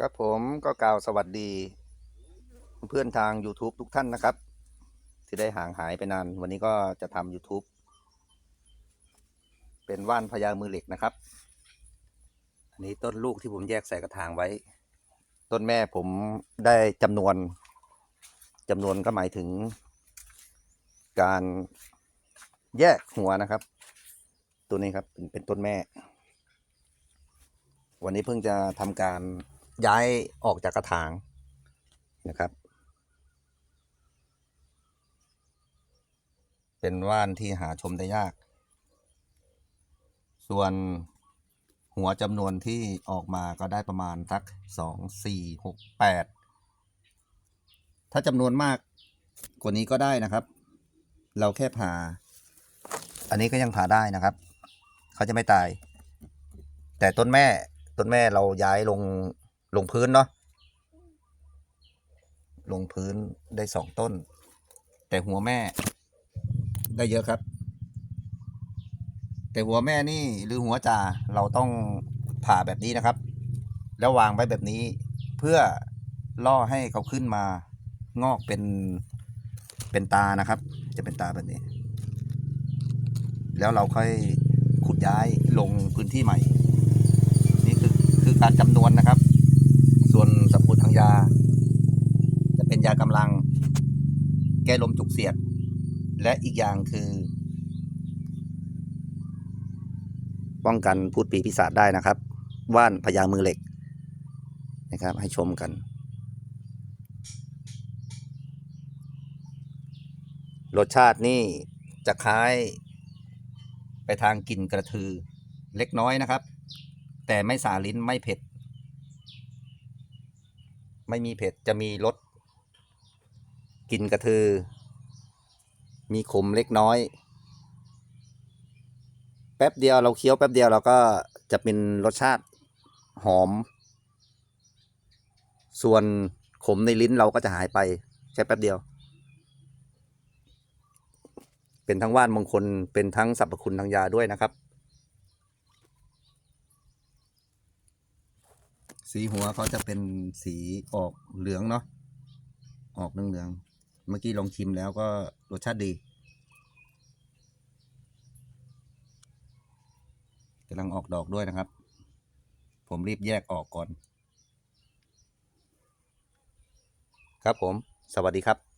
ครับผมก็กล่าวสวัสดี เพื่อนทาง YouTube ทุกท่านนะครับ ที่ได้ห่างหายไปนาน วันนี้ก็จะทำ YouTube เป็นว่านพญามือเหล็กนะครับ อันนี้ต้นลูกที่ผมแยกใส่กระถางไว้ ต้นแม่ผมได้จำนวนจำนวนก็หมายถึง การแยกหัวนะครับ ตัวนี้ครับเป็นเป็นต้นแม่ วันนี้เพิ่งจะทำการ ย้ายออกจากกระถางนะครับ เป็นว่านที่หาชมได้ยาก ส่วนหัวจำนวนที่ออกมาก็ได้ประมาณสักสองสี่หกแปดถ้าจำนวนมากกว่านี้ก็ได้นะครับ เราแค่ผ่า อันนี้ก็ยังผ่าได้นะครับ เขาจะไม่ตาย แต่ต้นแม่ต้นแม่เราย้ายลง ลงพื้นเนาะลงพื้นได้สองต้น แต่หัวแม่ได้เยอะครับ แต่หัวแม่นี่หรือหัวจ่าเราต้องผ่าแบบนี้นะครับ แล้ววางไว้แบบนี้ เพื่อล่อให้เขาขึ้นมางอกเป็นเป็นตานะครับ จะเป็นตาแบบนี้ แล้วเราค่อยขุดย้ายลงพื้นที่ใหม่ นี่คือคือการจำนวนนะครับ นสรรพคุณทางยา จะเป็นยากำลัง แก้ลมจุกเสียด และอีกอย่างคือ ป้องกันพูดปีพิศาจได้นะครับ ว่านพญามือเหล็กนะครับ ให้ชมกัน รสชาตินี่จะคล้ายไปทางกลิ่นกระทือเล็กน้อยนะครับ แต่ไม่สาลิ้นไม่เผ็ด ไม่มีเผ็ดจะมีรสกลิ่นกระทือ มีขมเล็กน้อย แป๊บเดียวเราเคี้ยวแป๊บเดียวเราก็จะเป็นรสชาติหอม ส่วนขมในลิ้นเราก็จะหายไปแค่แป๊บเดียว เป็นทั้งว่านมงคลเป็นทั้งสรรพคุณทางยาด้วยนะครับ สีหัวเขาจะเป็นสีออกเหลืองเนาะออกเหลืองๆเมื่อกี้ลองชิมแล้วก็รสชาติดีกำลังออกดอกด้วยนะครับ ผมรีบแยกออกก่อน ครับผม สวัสดีครับ